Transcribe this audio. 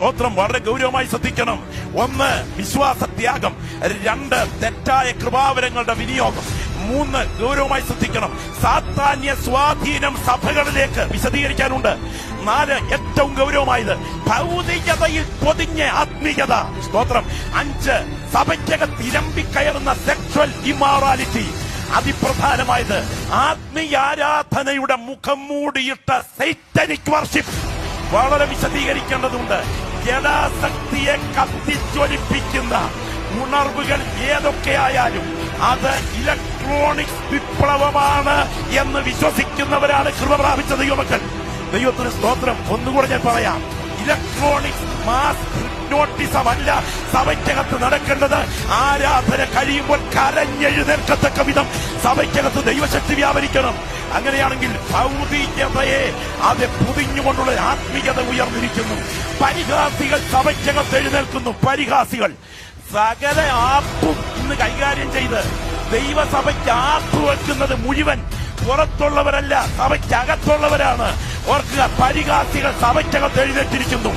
സ്തോത്രം വളരെ ഗൗരവമായി ശ്രദ്ധിക്കണം. ഒന്ന് വിശ്വാസത്യാഗം. രണ്ട് തെറ്റായ കൃപാവരങ്ങളുടെ വിനിയോഗം. മൂന്ന് ഗൗരവമായി ശ്രദ്ധിക്കണം. സാത്താന്യ സ്വാധീനം സഭകളിലേക്ക് വിശദീകരിക്കാനുണ്ട്. നാല് ഏറ്റവും ഗൗരവമായത് ഭൗതികതയിൽ പൊതിഞ്ഞ ആത്മീയത. സ്തോത്രം. അഞ്ച് സഭയ്ക്കകത്ത് ഇരമ്പിക്കയറുന്ന സെക്ഷൽ ഇമോറാലിറ്റി അതിപ്രധാനമായത് ആത്മീയാരാധനയുടെ മുഖം മൂടിയിട്ട സൈറ്റനിക് വർഷിപ്പ് വളരെ വിശദീകരിക്കേണ്ടതുണ്ട്. ജഡാശക്തിയെ കത്തിജ്വലിപ്പിക്കുന്ന ഉണർവുകൾ ഏതൊക്കെയായാലും അത് ഇലക്ട്രോണിക്സ് വിപ്ലവമാണ് എന്ന് വിശ്വസിക്കുന്നവരാണ് കൃപ പ്രാപിച്ച ദൈവമക്കൾ. ദൈവത്തിന് സ്തോത്രം. ഒന്നുകൂടെ ഞാൻ പറയാം. ഇലക്ട്രോണിക്സ് മാസ് ഹിപ്നോട്ടിസം അല്ല സഭയ്ക്കകത്ത് നടക്കേണ്ടത് ആരാധന കഴിയുമ്പോൾ കരഞ്ഞെഴുന്നേൽക്കത്തക്ക വിധം സഭയ്ക്കകത്ത് ദൈവശക്തി വ്യാപരിക്കണം. അങ്ങനെയാണെങ്കിൽ ഭൗതികതയെ അത് പുതിഞ്ഞുകൊണ്ടുള്ള ആത്മീയത ഉയർന്നിരിക്കുന്നു. പരിഹാസികൾ സഭയ്ക്കകത്ത് എഴുന്നേൽക്കുന്നു. പരിഹാസികൾ. സകല ആപ്പും കൈകാര്യം ചെയ്ത് ദൈവസഭയ്ക്ക് ആപ്പ് വെക്കുന്നത് മുഴുവൻ പുറത്തുള്ളവരല്ല സഭയ്ക്കകത്തുള്ളവരാണ്. ഓർക്കുക പരിഹാസികൾ സഭയ്ക്കകത്ത് എഴുന്നേറ്റിരിക്കുന്നു.